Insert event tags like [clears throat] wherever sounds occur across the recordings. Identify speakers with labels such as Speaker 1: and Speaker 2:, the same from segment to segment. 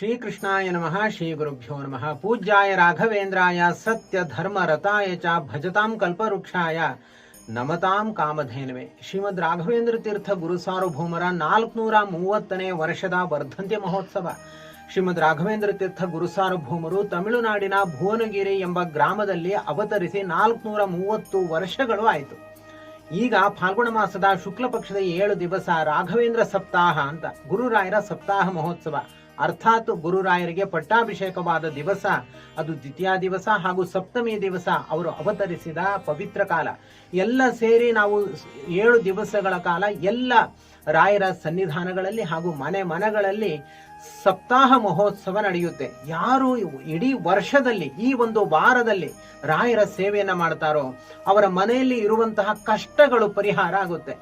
Speaker 1: ಶ್ರೀಕೃಷ್ಣಾಯ ನಮಃ ಶ್ರೀ ಗುರುಭ್ಯೋ ನಮಃ. ಪೂಜ್ಯಾಯ ರಾಘವೇಂದ್ರಾಯ ಸತ್ಯ ಧರ್ಮ ರತಾಯ ಚ ಭಜತಾಂ ಕಲ್ಪವೃಕ್ಷಾಯ. ನಮತಾಂ ಕಾಮಧೇನವೇ. ಶ್ರೀಮದ್ ರಾಘವೇಂದ್ರ ತೀರ್ಥ ಗುರು ಸಾರ್ವಭೌಮರ ನಾಲ್ಕುನೂರ ಮೂವತ್ತನೇ ವರ್ಷದ ವರ್ಧಂತಿ ಮಹೋತ್ಸವ. ಶ್ರೀಮದ್ ರಾಘವೇಂದ್ರ ತೀರ್ಥ ಗುರು ಸಾರ್ವಭೌಮರು ತಮಿಳುನಾಡಿನ ಭುವನಗಿರಿ ಎಂಬ ಗ್ರಾಮದಲ್ಲಿ ಅವತರಿಸಿ ನಾಲ್ಕುನೂರ ಮೂವತ್ತು ವರ್ಷಗಳು ಆಯಿತು. ಈಗ ಫಾಲ್ಗುಣ ಮಾಸದ ಶುಕ್ಲ ಪಕ್ಷದ ಏಳು ದಿವಸ ರಾಘವೇಂದ್ರ ಸಪ್ತಾಹ ಅಂತ, ಗುರುರಾಯರ ಸಪ್ತಾಹ ಮಹೋತ್ಸವ. ಅರ್ಥಾತ್ ಗುರುರಾಯರಿಗೆ ಪಟ್ಟಾಭಿಷೇಕವಾದ ದಿವಸ, ಅದು ದ್ವಿತೀಯ ದಿವಸ ಹಾಗೂ ಸಪ್ತಮಿ ದಿವಸ ಅವರು ಅವತರಿಸಿದ ಪವಿತ್ರ ಕಾಲ. ಎಲ್ಲ ಸೇರಿ ನಾವು ಏಳು ದಿವಸಗಳ ಕಾಲ ಎಲ್ಲ ರಾಯರ ಸನ್ನಿಧಾನಗಳಲ್ಲಿ ಹಾಗೂ ಮನೆ ಮನೆಗಳಲ್ಲಿ ಸಪ್ತಾಹ ಮಹೋತ್ಸವ ನಡೆಯುತ್ತೆ. ಯಾರು ಇಡೀ ವರ್ಷದಲ್ಲಿ, ಈ ಒಂದು ವಾರದಲ್ಲಿ ರಾಯರ ಸೇವೆಯನ್ನು ಮಾಡ್ತಾರೋ ಅವರ ಮನೆಯಲ್ಲಿ ಇರುವಂತಹ ಕಷ್ಟಗಳು ಪರಿಹಾರ ಆಗುತ್ತೆ.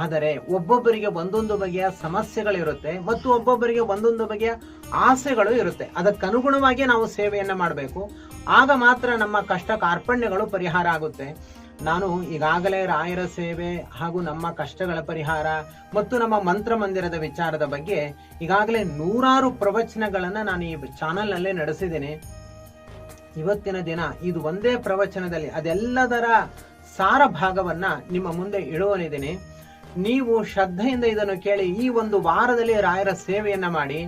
Speaker 1: ಆದರೆ ಒಬ್ಬೊಬ್ಬರಿಗೆ ಒಂದೊಂದು ಬಗೆಯ ಸಮಸ್ಯೆಗಳಿರುತ್ತೆ ಮತ್ತು ಒಬ್ಬೊಬ್ಬರಿಗೆ ಒಂದೊಂದು ಬಗೆಯ ಆಸೆಗಳು ಇರುತ್ತೆ. ಅದಕ್ಕನುಗುಣವಾಗಿ ನಾವು ಸೇವೆಯನ್ನು ಮಾಡಬೇಕು. ಆಗ ಮಾತ್ರ ನಮ್ಮ ಕಷ್ಟ ಕಾರ್ಪಣ್ಯಗಳು ಪರಿಹಾರ ಆಗುತ್ತೆ. ನಾನು ಈಗಾಗಲೇ ರಾಯರ ಸೇವೆ ಹಾಗೂ ನಮ್ಮ ಕಷ್ಟಗಳ ಪರಿಹಾರ ಮತ್ತು ನಮ್ಮ ಮಂತ್ರ ಮಂದಿರದ ವಿಚಾರದ ಬಗ್ಗೆ ಈಗಾಗಲೇ ನೂರಾರು ಪ್ರವಚನಗಳನ್ನು ನಾನು ಈ ಚಾನಲ್ನಲ್ಲೇ ನಡೆಸಿದ್ದೀನಿ. ಇವತ್ತಿನ ದಿನ ಇದು ಒಂದೇ ಪ್ರವಚನದಲ್ಲಿ ಅದೆಲ್ಲದರ ಸಾರ ಭಾಗವನ್ನು ನಿಮ್ಮ ಮುಂದೆ ಇಡುವನಿದ್ದೇನೆ. ನೀವು ಶ್ರದ್ಧೆಯಿಂದ ಇದನ್ನು ಕೇಳಿ ಈ ಒಂದು ವಾರದಲ್ಲಿ ರಾಯರ ಸೇವೆಯನ್ನ ಮಾಡಿ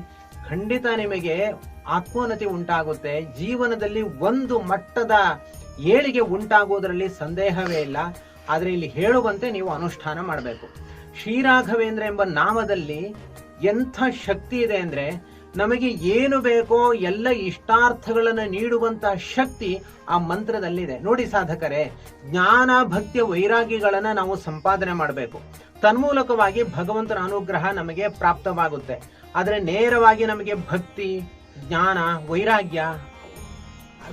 Speaker 1: ಖಂಡಿತ ನಿಮಗೆ ಆತ್ಮೋನ್ನತಿ ಉಂಟಾಗುತ್ತೆ. ಜೀವನದಲ್ಲಿ ಒಂದು ಮಟ್ಟದ ಏಳಿಗೆ ಉಂಟಾಗುವುದರಲ್ಲಿ ಸಂದೇಹವೇ ಇಲ್ಲ. ಆದರೆ ಇಲ್ಲಿ ಹೇಳುವಂತೆ ನೀವು ಅನುಷ್ಠಾನ ಮಾಡಬೇಕು. ಶ್ರೀರಾಘವೇಂದ್ರ ಎಂಬ ನಾಮದಲ್ಲಿ ಎಂಥ ಶಕ್ತಿ ಇದೆ ಅಂದ್ರೆ ನಮಗೆ ಏನು ಬೇಕೋ ಎಲ್ಲ ಇಷ್ಟಾರ್ಥಗಳನ್ನು ನೀಡುವಂತಹ ಶಕ್ತಿ ಆ ಮಂತ್ರದಲ್ಲಿದೆ. ನೋಡಿ ಸಾಧಕರೇ, ಜ್ಞಾನ ಭಕ್ತಿಯ ವೈರಾಗ್ಯಗಳನ್ನ ನಾವು ಸಂಪಾದನೆ ಮಾಡಬೇಕು. ತನ್ಮೂಲಕವಾಗಿ ಭಗವಂತನ ಅನುಗ್ರಹ ನಮಗೆ ಪ್ರಾಪ್ತವಾಗುತ್ತೆ. ಆದರೆ ನೇರವಾಗಿ ನಮಗೆ ಭಕ್ತಿ, ಜ್ಞಾನ, ವೈರಾಗ್ಯ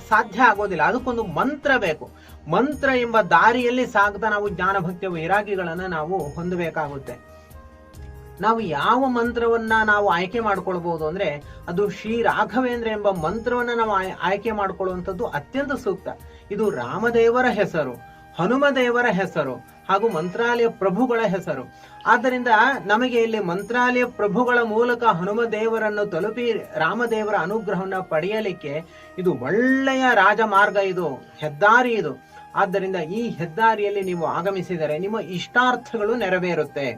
Speaker 1: ಸಾಧ್ಯ ಆಗೋದಿಲ್ಲ. ಅದಕ್ಕೊಂದು ಮಂತ್ರ ಬೇಕು. ಮಂತ್ರ ಎಂಬ ದಾರಿಯಲ್ಲಿ ಸಾಗ್ತಾ ನಾವು ಜ್ಞಾನ, ಭಕ್ತಿ, ವೈರಾಗ್ಯಗಳನ್ನು ನಾವು ಹೊಂದಬೇಕಾಗುತ್ತೆ. ನಾವು ಯಾವ ಮಂತ್ರವನ್ನ ನಾವು ಆಯ್ಕೆ ಮಾಡ್ಕೊಳ್ಬಹುದು ಅಂದ್ರೆ ಅದು ಶ್ರೀ ರಾಘವೇಂದ್ರ ಎಂಬ ಮಂತ್ರವನ್ನ ನಾವು ಆಯ್- ಆಯ್ಕೆ ಮಾಡ್ಕೊಳ್ಳುವಂಥದ್ದು ಅತ್ಯಂತ ಸೂಕ್ತ. ಇದು ರಾಮದೇವರ ಹೆಸರು, ಹನುಮದೇವರ ಹೆಸರು ಹಾಗೂ ಮಂತ್ರಾಲಯ ಪ್ರಭುಗಳ ಹೆಸರು. ಆದ್ದರಿಂದ ನಮಗೆ ಇಲ್ಲಿ ಮಂತ್ರಾಲಯ ಪ್ರಭುಗಳ ಮೂಲಕ ಹನುಮದೇವರನ್ನು ತಲುಪಿ ರಾಮದೇವರ ಅನುಗ್ರಹವನ್ನು ಪಡೆಯಲಿಕ್ಕೆ ಇದು ಒಳ್ಳೆಯ ರಾಜಮಾರ್ಗ ಇದು, ಹೆದ್ದಾರಿ ಇದು. ಆದ್ದರಿಂದ ಈ ಹೆದ್ದಾರಿಯಲ್ಲಿ ನೀವು ಆಗಮಿಸಿದರೆ ನಿಮ್ಮ ಇಷ್ಟಾರ್ಥಗಳು ನೆರವೇರುತ್ತೆ.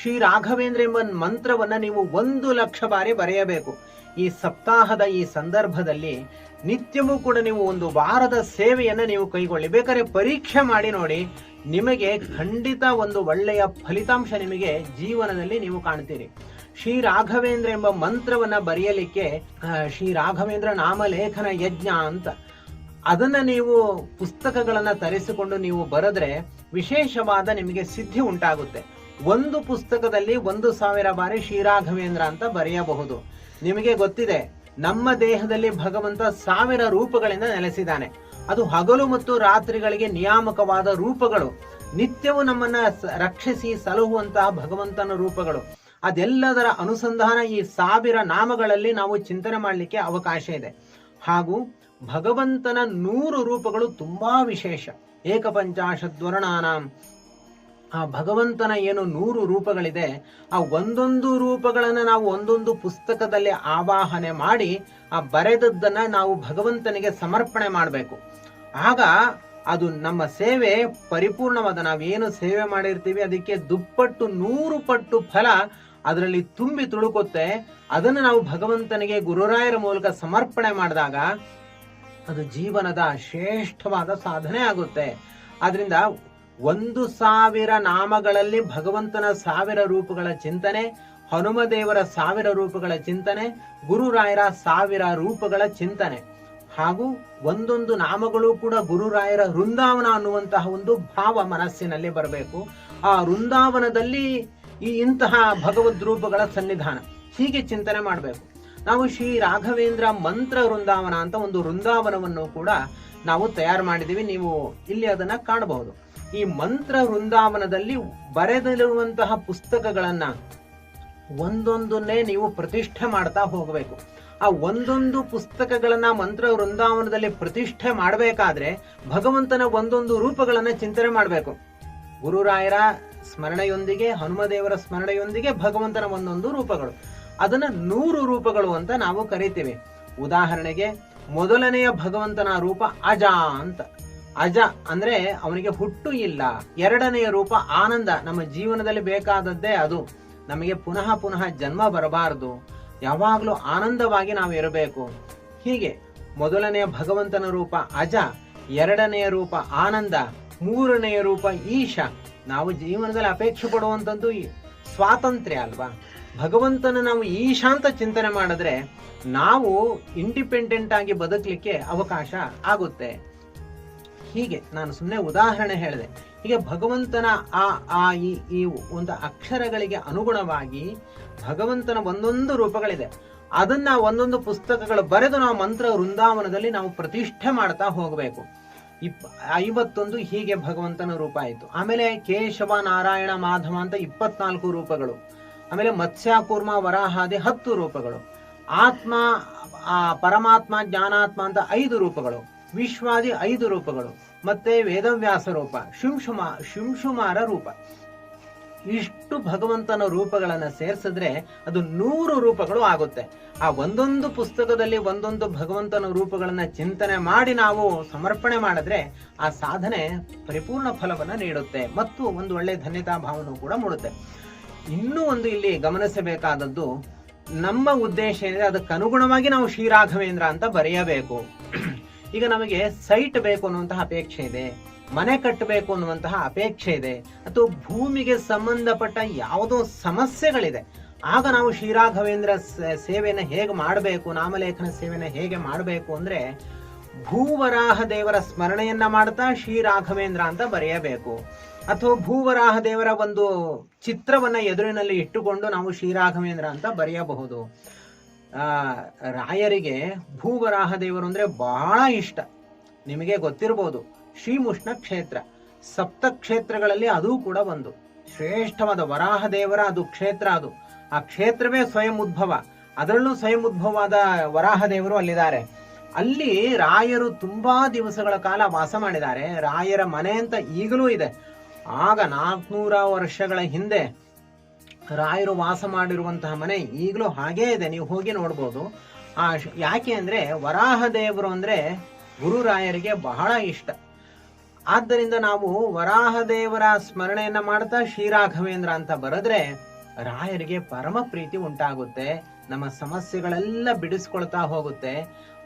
Speaker 1: ಶ್ರೀ ರಾಘವೇಂದ್ರ ಎಂಬ ಮಂತ್ರವನ್ನ ನೀವು ಒಂದು ಲಕ್ಷ ಬಾರಿ ಬರೆಯಬೇಕು. ಈ ಸಪ್ತಾಹದ ಈ ಸಂದರ್ಭದಲ್ಲಿ ನಿತ್ಯವೂ ಕೂಡ ನೀವು ಒಂದು ವಾರದ ಸೇವೆಯನ್ನು ನೀವು ಕೈಗೊಳ್ಳಿ. ಬೇಕಾದ್ರೆ ಪರೀಕ್ಷೆ ಮಾಡಿ ನೋಡಿ. ನಿಮಗೆ ಖಂಡಿತ ಒಂದು ಒಳ್ಳೆಯ ಫಲಿತಾಂಶ ನಿಮಗೆ ಜೀವನದಲ್ಲಿ ನೀವು ಕಾಣ್ತೀರಿ. ಶ್ರೀ ರಾಘವೇಂದ್ರ ಎಂಬ ಮಂತ್ರವನ್ನ ಬರೆಯಲಿಕ್ಕೆ ಶ್ರೀ ರಾಘವೇಂದ್ರ ನಾಮಲೇಖನ ಯಜ್ಞ ಅಂತ. ಅದನ್ನ ನೀವು ಪುಸ್ತಕಗಳನ್ನ ತರಿಸಿಕೊಂಡು ನೀವು ಬರೆದ್ರೆ ವಿಶೇಷವಾದ ನಿಮಗೆ ಸಿದ್ಧಿ ಉಂಟಾಗುತ್ತೆ. ಒಂದು ಪುಸ್ತಕದಲ್ಲಿ ಒಂದು ಸಾವಿರ ಬಾರಿ ಶ್ರೀರಾಘವೇಂದ್ರ ಅಂತ ಬರೆಯಬಹುದು. ನಿಮಗೆ ಗೊತ್ತಿದೆ, ನಮ್ಮ ದೇಹದಲ್ಲಿ ಭಗವಂತ ಸಾವಿರ ರೂಪಗಳಿಂದ ನೆಲೆಸಿದ್ದಾನೆ. ಅದು ಹಗಲು ಮತ್ತು ರಾತ್ರಿಗಳಿಗೆ ನಿಯಾಮಕವಾದ ರೂಪಗಳು. ನಿತ್ಯವೂ ನಮ್ಮನ್ನ ರಕ್ಷಿಸಿ ಸಲಹುವಂತಹ ಭಗವಂತನ ರೂಪಗಳು. ಅದೆಲ್ಲದರ ಅನುಸಂಧಾನ ಈ ಸಾವಿರ ನಾಮಗಳಲ್ಲಿ ನಾವು ಚಿಂತನೆ ಮಾಡಲಿಕ್ಕೆ ಅವಕಾಶ ಇದೆ. ಹಾಗೂ ಭಗವಂತನ ನೂರು ರೂಪಗಳು ತುಂಬಾ ವಿಶೇಷ. ಏಕಪಂಚಾಶದ್ವರ್ಣಾನಾಂ ಆ ಭಗವಂತನ ಏನು ನೂರು ರೂಪಗಳಿದೆ, ಆ ಒಂದೊಂದು ರೂಪಗಳನ್ನು ನಾವು ಒಂದೊಂದು ಪುಸ್ತಕದಲ್ಲಿ ಆವಾಹನೆ ಮಾಡಿ, ಆ ಬರೆದದ್ದನ್ನ ನಾವು ಭಗವಂತನಿಗೆ ಸಮರ್ಪಣೆ ಮಾಡಬೇಕು. ಆಗ ಅದು ನಮ್ಮ ಸೇವೆ ಪರಿಪೂರ್ಣವಾದ, ನಾವೇನು ಸೇವೆ ಮಾಡಿರ್ತೀವಿ, ಅದಕ್ಕೆ ದುಪ್ಪಟ್ಟು, ನೂರು ಪಟ್ಟು ಫಲ ಅದರಲ್ಲಿ ತುಂಬಿ ತುಳುಕುತ್ತೆ. ಅದನ್ನು ನಾವು ಭಗವಂತನಿಗೆ ಗುರುರಾಯರ ಮೂಲಕ ಸಮರ್ಪಣೆ ಮಾಡಿದಾಗ ಅದು ಜೀವನದ ಶ್ರೇಷ್ಠವಾದ ಸಾಧನೆ ಆಗುತ್ತೆ. ಆದ್ರಿಂದ ಒಂದು ಸಾವಿರ ನಾಮಗಳಲ್ಲಿ ಭಗವಂತನ ಸಾವಿರ ರೂಪಗಳ ಚಿಂತನೆ ಹನುಮದೇವರ ಸಾವಿರ ರೂಪಗಳ ಚಿಂತನೆ ಗುರುರಾಯರ ಸಾವಿರ ರೂಪಗಳ ಚಿಂತನೆ. ಹಾಗೂ ಒಂದೊಂದು ನಾಮಗಳು ಕೂಡ ಗುರುರಾಯರ ವೃಂದಾವನ ಅನ್ನುವಂತಹ ಒಂದು ಭಾವ ಮನಸ್ಸಿನಲ್ಲಿ ಬರಬೇಕು. ಆ ವೃಂದಾವನದಲ್ಲಿ ಈ ಇಂತಹ ಭಗವದ್ ರೂಪಗಳ ಸನ್ನಿಧಾನ. ಹೀಗೆ ಚಿಂತನೆ ಮಾಡಬೇಕು. ನಾವು ಶ್ರೀ ರಾಘವೇಂದ್ರ ಮಂತ್ರ ವೃಂದಾವನ ಅಂತ ಒಂದು ವೃಂದಾವನವನ್ನು ಕೂಡ ನಾವು ತಯಾರು ಮಾಡಿದ್ದೀವಿ. ನೀವು ಇಲ್ಲಿ ಅದನ್ನ ಕಾಣಬಹುದು. ಈ ಮಂತ್ರ ವೃಂದಾವನದಲ್ಲಿ ಬರೆದಿರುವಂತಹ ಪುಸ್ತಕಗಳನ್ನ ಒಂದೊಂದನ್ನೇ ನೀವು ಪ್ರತಿಷ್ಠೆ ಮಾಡ್ತಾ ಹೋಗಬೇಕು. ಆ ಒಂದೊಂದು ಪುಸ್ತಕಗಳನ್ನ ಮಂತ್ರ ವೃಂದಾವನದಲ್ಲಿ ಪ್ರತಿಷ್ಠೆ ಮಾಡಬೇಕಾದ್ರೆ ಭಗವಂತನ ಒಂದೊಂದು ರೂಪಗಳನ್ನ ಚಿಂತನೆ ಮಾಡಬೇಕು. ಗುರುರಾಯರ ಸ್ಮರಣೆಯೊಂದಿಗೆ, ಹನುಮದೇವರ ಸ್ಮರಣೆಯೊಂದಿಗೆ ಭಗವಂತನ ಒಂದೊಂದು ರೂಪಗಳು. ಅದನ್ನ ನೂರು ರೂಪಗಳು ಅಂತ ನಾವು ಕರಿತೇವೆ. ಉದಾಹರಣೆಗೆ, ಮೊದಲನೆಯ ಭಗವಂತನ ರೂಪ ಅಜ ಅಂತ. ಅಜ ಅಂದ್ರೆ ಅವನಿಗೆ ಹುಟ್ಟು ಇಲ್ಲ. ಎರಡನೆಯ ರೂಪ ಆನಂದ. ನಮ್ಮ ಜೀವನದಲ್ಲಿ ಬೇಕಾದದ್ದೇ ಅದು. ನಮಗೆ ಪುನಃ ಪುನಃ ಜನ್ಮ ಬರಬಾರದು. ಯಾವಾಗಲೂ ಆನಂದವಾಗಿ ನಾವು ಇರಬೇಕು. ಹೀಗೆ ಮೊದಲನೆಯ ಭಗವಂತನ ರೂಪ ಅಜ, ಎರಡನೆಯ ರೂಪ ಆನಂದ, ಮೂರನೆಯ ರೂಪ ಈಶ. ನಾವು ಜೀವನದಲ್ಲಿ ಅಪೇಕ್ಷೆ ಪಡುವಂಥದ್ದು ಸ್ವಾತಂತ್ರ್ಯ ಅಲ್ವಾ? ಭಗವಂತನ ನಾವು ಈ ಶಾಂತ ಚಿಂತನೆ ಮಾಡಿದ್ರೆ ನಾವು ಇಂಡಿಪೆಂಡೆಂಟ್ ಆಗಿ ಬದುಕಲಿಕ್ಕೆ ಅವಕಾಶ ಆಗುತ್ತೆ. ಹೀಗೆ ನಾನು ಸುಮ್ಮನೆ ಉದಾಹರಣೆ ಹೇಳಿದೆ. ಹೀಗೆ ಭಗವಂತನ ಆ ಆ, ಈ ಒಂದು ಅಕ್ಷರಗಳಿಗೆ ಅನುಗುಣವಾಗಿ ಭಗವಂತನ ಒಂದೊಂದು ರೂಪಗಳಿದೆ. ಅದನ್ನ ಒಂದೊಂದು ಪುಸ್ತಕಗಳು ಬರೆದು ನಾವು ಮಂತ್ರ ವೃಂದಾವನದಲ್ಲಿ ನಾವು ಪ್ರತಿಷ್ಠೆ ಮಾಡ್ತಾ ಹೋಗಬೇಕು. ಇಪ್ ಐವತ್ತೊಂದು ಹೀಗೆ ಭಗವಂತನ ರೂಪ ಆಯಿತು. ಆಮೇಲೆ ಕೇಶವ ನಾರಾಯಣ ಮಾಧವ ಅಂತ ಇಪ್ಪತ್ನಾಲ್ಕು ರೂಪಗಳು. ಆಮೇಲೆ ಮತ್ಸ್ಯ, ಕೂರ್ಮ ವರಾಹಾದಿ ಹತ್ತು ರೂಪಗಳು. ಆತ್ಮ ಪರಮಾತ್ಮ, ಜ್ಞಾನಾತ್ಮ ಅಂತ ಐದು ರೂಪಗಳು. ವಿಶ್ವಾದಿ ಐದು ರೂಪಗಳು. ಮತ್ತೆ ವೇದವ್ಯಾಸ ರೂಪ, ಶಿಂಶುಮ, ಶುಂಶುಮಾರ ರೂಪ. ಇಷ್ಟು ಭಗವಂತನ ರೂಪಗಳನ್ನು ಸೇರಿಸಿದ್ರೆ ಅದು ನೂರು ರೂಪಗಳು ಆಗುತ್ತೆ. ಆ ಒಂದೊಂದು ಪುಸ್ತಕದಲ್ಲಿ ಒಂದೊಂದು ಭಗವಂತನ ರೂಪಗಳನ್ನ ಚಿಂತನೆ ಮಾಡಿ ನಾವು ಸಮರ್ಪಣೆ ಮಾಡಿದ್ರೆ ಆ ಸಾಧನೆ ಪರಿಪೂರ್ಣ ಫಲವನ್ನ ನೀಡುತ್ತೆ. ಮತ್ತು ಒಂದು ಒಳ್ಳೆ ಧನ್ಯತಾ ಭಾವನೂ ಕೂಡ ಮೂಡುತ್ತೆ. ಇನ್ನೂ ಒಂದು ಇಲ್ಲಿ ಗಮನಿಸಬೇಕಾದದ್ದು, ನಮ್ಮ ಉದ್ದೇಶ ಏನಿದೆ, ಅದಕ್ಕೆ ಅನುಗುಣವಾಗಿ ನಾವು ಶ್ರೀರಾಘವೇಂದ್ರ ಅಂತ ಬರೆಯಬೇಕು. ಈಗ ನಮಗೆ ಸೈಟ್ ಬೇಕು ಅನ್ನುವಂತಹ ಅಪೇಕ್ಷೆ ಇದೆ, ಮನೆ ಕಟ್ಟಬೇಕು ಅನ್ನುವಂತಹ ಅಪೇಕ್ಷೆ ಇದೆ ಅಥವಾ ಭೂಮಿಗೆ ಸಂಬಂಧಪಟ್ಟ ಯಾವುದೋ ಸಮಸ್ಯೆಗಳಿದೆ. ಆಗ ನಾವು ಶ್ರೀರಾಘವೇಂದ್ರ ಸೇವೆಯನ್ನು ಹೇಗೆ ಮಾಡಬೇಕು, ನಾಮಲೇಖನ ಸೇವೆಯನ್ನು ಹೇಗೆ ಮಾಡಬೇಕು ಅಂದ್ರೆ, ಭೂವರಾಹ ದೇವರ ಸ್ಮರಣೆಯನ್ನ ಮಾಡ್ತಾ ಶ್ರೀರಾಘವೇಂದ್ರ ಅಂತ ಬರೆಯಬೇಕು. ಅಥವಾ ಭೂವರಾಹ ದೇವರ ಒಂದು ಚಿತ್ರವನ್ನ ಎದುರಿನಲ್ಲಿ ಇಟ್ಟುಕೊಂಡು ನಾವು ಶ್ರೀರಾಘವೇಂದ್ರ ಅಂತ ಬರೆಯಬಹುದು. ಆ, ರಾಯರಿಗೆ ಭೂವರಾಹ ದೇವರು ಅಂದ್ರೆ ಬಹಳ ಇಷ್ಟ. ನಿಮಗೆ ಗೊತ್ತಿರಬಹುದು ಶ್ರೀಮುಷ್ಣ ಕ್ಷೇತ್ರ. ಸಪ್ತ ಕ್ಷೇತ್ರಗಳಲ್ಲಿ ಅದೂ ಕೂಡ ಒಂದು. ಶ್ರೇಷ್ಠವಾದ ವರಾಹ ದೇವರ ಅದು ಕ್ಷೇತ್ರ ಅದು. ಆ ಕ್ಷೇತ್ರವೇ ಸ್ವಯಂ ಉದ್ಭವ. ಅದರಲ್ಲೂ ಸ್ವಯಂ ಉದ್ಭವವಾದ ವರಾಹ ದೇವರು ಅಲ್ಲಿದ್ದಾರೆ. ಅಲ್ಲಿ ರಾಯರು ತುಂಬಾ ದಿವಸಗಳ ಕಾಲ ವಾಸ ಮಾಡಿದ್ದಾರೆ. ರಾಯರ ಮನೆ ಅಂತ ಈಗಲೂ ಇದೆ. ಆಗ ನಾಲ್ಕುನೂರ ವರ್ಷಗಳ ಹಿಂದೆ ರಾಯರು ವಾಸ ಮಾಡಿರುವಂತಹ ಮನೆ ಈಗಲೂ ಹಾಗೇ ಇದೆ. ನೀವು ಹೋಗಿ ನೋಡ್ಬೋದು. ಆ ಯಾಕೆ ಅಂದರೆ ವರಾಹ ದೇವರು ಅಂದರೆ ಗುರು ರಾಯರಿಗೆ ಬಹಳ ಇಷ್ಟ. ಆದ್ದರಿಂದ ನಾವು ವರಾಹ ದೇವರ ಸ್ಮರಣೆಯನ್ನು ಮಾಡ್ತಾ ಶ್ರೀರಾಘವೇಂದ್ರ ಅಂತ ಬರೆದ್ರೆ ರಾಯರಿಗೆ ಪರಮ ಪ್ರೀತಿ ಉಂಟಾಗುತ್ತೆ. ನಮ್ಮ ಸಮಸ್ಯೆಗಳೆಲ್ಲ ಬಿಡಿಸ್ಕೊಳ್ತಾ ಹೋಗುತ್ತೆ.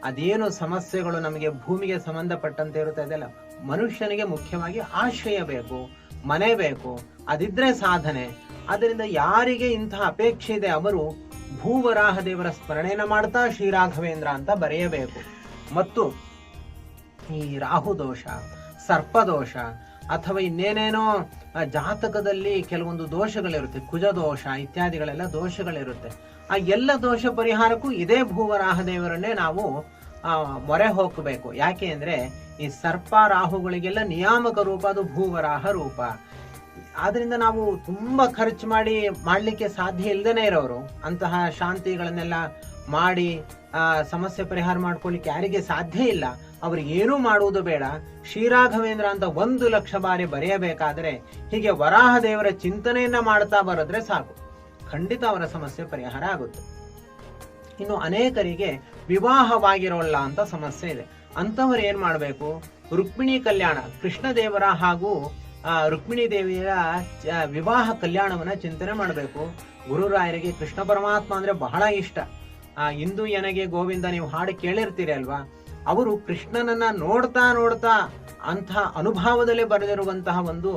Speaker 1: ಅದೇನು ಸಮಸ್ಯೆಗಳು ನಮಗೆ ಭೂಮಿಗೆ ಸಂಬಂಧಪಟ್ಟಂತೆ ಇರುತ್ತೆ ಅದೆಲ್ಲ ಮನುಷ್ಯನಿಗೆ ಮುಖ್ಯವಾಗಿ ಆಶ್ರಯ ಬೇಕು. ಮನೆ ಬೇಕು, ಅದಿದ್ರೆ ಸಾಧನೆ. ಅದರಿಂದ ಯಾರಿಗೆ ಇಂತಹ ಅಪೇಕ್ಷೆ ಇದೆ ಅವರು ಭೂವರಾಹ ದೇವರ ಸ್ಮರಣೆಯನ್ನ ಮಾಡ್ತಾ ಶ್ರೀರಾಘವೇಂದ್ರ ಅಂತ ಬರೆಯಬೇಕು. ಮತ್ತು ಈ ರಾಹು ದೋಷ ಸರ್ಪದೋಷ ಅಥವಾ ಇನ್ನೇನೇನೋ ಜಾತಕದಲ್ಲಿ ಕೆಲವೊಂದು ದೋಷಗಳಿರುತ್ತೆ, ಕುಜ ದೋಷ ಇತ್ಯಾದಿಗಳೆಲ್ಲ ದೋಷಗಳಿರುತ್ತೆ. ಆ ಎಲ್ಲ ದೋಷ ಪರಿಹಾರಕ್ಕೂ ಇದೇ ಭೂವರಾಹ ದೇವರನ್ನೇ ನಾವು ಮೊರೆ ಹೋಗಬೇಕು. ಯಾಕೆ ಅಂದರೆ ಈ ಸರ್ಪ ರಾಹುಗಳಿಗೆಲ್ಲ ನಿಯಾಮಕ ರೂಪ, ಅದು ಭೂವರಾಹ ರೂಪ. ಆದ್ದರಿಂದ ನಾವು ತುಂಬಾ ಖರ್ಚು ಮಾಡಿ ಮಾಡ್ಲಿಕ್ಕೆ ಸಾಧ್ಯ ಇಲ್ಲದೇನೆ ಇರೋರು, ಅಂತಹ ಶಾಂತಿಗಳನ್ನೆಲ್ಲ ಮಾಡಿ ಸಮಸ್ಯೆ ಪರಿಹಾರ ಮಾಡ್ಕೊಳ್ಳಿಕ್ಕೆ ಯಾರಿಗೆ ಸಾಧ್ಯ ಇಲ್ಲ. ಅವ್ರಿಗೆ ಏನೂ ಮಾಡುವುದು ಬೇಡ. ಶ್ರೀರಾಘವೇಂದ್ರ ಅಂತ ಒಂದು ಲಕ್ಷ ಬಾರಿ ಬರೆಯಬೇಕಾದರೆ ಹೀಗೆ ವರಾಹ ದೇವರ ಚಿಂತನೆಯನ್ನ ಮಾಡ್ತಾ ಬರೆದ್ರೆ ಸಾಕು. ಖಂಡಿತ ಅವರ ಸಮಸ್ಯೆ ಪರಿಹಾರ ಆಗುತ್ತೆ. ಇನ್ನು ಅನೇಕರಿಗೆ ವಿವಾಹವಾಗಿರೋಲ್ಲ ಅಂತ ಸಮಸ್ಯೆ ಇದೆ. ಅಂಥವ್ರು ಏನು ಮಾಡಬೇಕು? ರುಕ್ಮಿಣಿ ಕಲ್ಯಾಣ, ಕೃಷ್ಣದೇವರ ಹಾಗೂ ರುಕ್ಮಿಣಿ ದೇವಿಯ ವಿವಾಹ ಕಲ್ಯಾಣವನ್ನು ಚಿಂತನೆ ಮಾಡಬೇಕು. ಗುರುರಾಯರಿಗೆ ಕೃಷ್ಣ ಪರಮಾತ್ಮ ಅಂದರೆ ಬಹಳ ಇಷ್ಟ. ಇಂದು ಎನಗೆ ಗೋವಿಂದ ನೀವು ಹಾಡು ಕೇಳಿರ್ತೀರಿ ಅಲ್ವಾ? ಅವರು ಕೃಷ್ಣನನ್ನ ನೋಡ್ತಾ ನೋಡ್ತಾ ಅಂತಹ ಅನುಭವದಲ್ಲಿ ಬರೆದಿರುವಂತಹ ಒಂದು